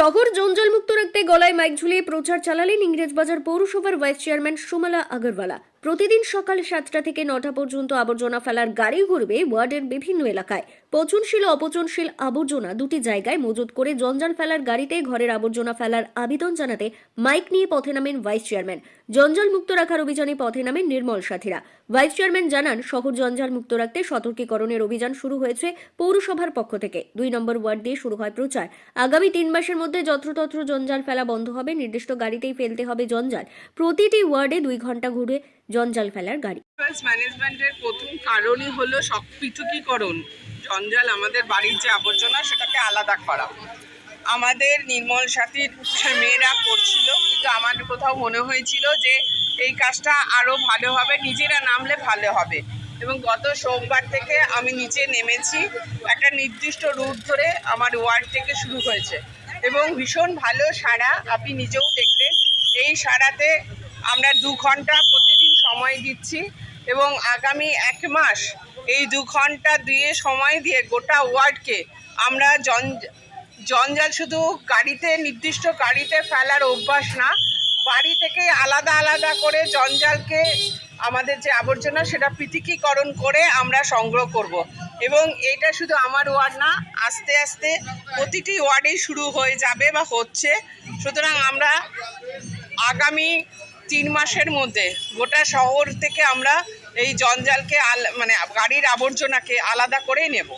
শহর জঞ্জালমুক্ত রাখতে গলায় মাইক ঝুলিয়ে প্রচার চালালেন ইংরেজবাজার পৌরসভার ভাইস চেয়ারম্যান সুমালা আগরওয়ালা। প্রতিদিন সকাল সাতটা থেকে নটা পর্যন্ত আবর্জনা ফেলার গাড়ি ঘুরবে ওয়ার্ডের বিভিন্ন এলাকায়। পচনশীল, অপচনশীল আবর্জনা দুটি জায়গায় মজুত করে জঞ্জাল ফেলার গাড়িতে ঘরের আবর্জনা ফেলার আবেদন জানাতে মাইক নিয়ে পথে নামেন ভাইস চেয়ারম্যান। জঞ্জাল মুক্ত রাখার অভিযানে পথে নামেন নির্মল সাথীরা। ভাইস চেয়ারম্যান জানান, শহর জঞ্জাল মুক্ত রাখতে সতর্কীকরণের অভিযান শুরু হয়েছে পৌরসভার পক্ষ থেকে। দুই নম্বর ওয়ার্ড দিয়ে শুরু হয় প্রচার। আগামী তিন মাসের মধ্যে যত্রতত্র জঞ্জাল ফেলা বন্ধ হবে। নির্দিষ্ট গাড়িতেই ফেলতে হবে জঞ্জাল। প্রতিটি ওয়ার্ডে দুই ঘণ্টা ঘুরে জঞ্জাল ফেলার গাড়ি। ম্যানেজমেন্টের প্রথম কারণই হলো সব পৃথকীকরণ জঞ্জাল আমাদের বাড়ির যে আবর্জনা, সেটাকে আলাদা করা। আমাদের নির্মল সাথীর মেয়েরা করছিল কিন্তু আমার কোথাও মনে হয়েছিল যে এই কাজটা আরও ভালো হবে, নিজেরা নামলে ভালো হবে। এবং গত সোমবার থেকে আমি নিচে নেমেছি, একটা নির্দিষ্ট রুট ধরে আমার ওয়ার্ড থেকে শুরু হয়েছে। এবং ভীষণ ভালো সাড়া আপনি নিজেও দেখলেন। এই সাড়াতে আমরা দু ঘণ্টা প্রতিদিন সময় দিচ্ছি এবং আগামী এক মাস এই দু ঘণ্টা দিয়ে সময় দিয়ে গোটা ওয়ার্ডকে আমরা জন, জঞ্জাল শুধু গাড়িতে, নির্দিষ্ট গাড়িতে ফেলার অভ্যাস না, বাড়ি থেকে আলাদা আলাদা করে জঞ্জালকে আমাদের যে আবর্জনা সেটা পৃথকীকরণ করে আমরা সংগ্রহ করব। এবং এটা শুধু আমার ওয়ার্ড না, আস্তে আস্তে প্রতিটি ওয়ার্ডেই শুরু হয়ে যাবে বা হচ্ছে। সুতরাং আমরা আগামী তিন মাসের মধ্যে গোটা শহর থেকে আমরা এই জঞ্জালকে আল মানে গাড়ির আবর্জনাকে আলাদা করেই নেব।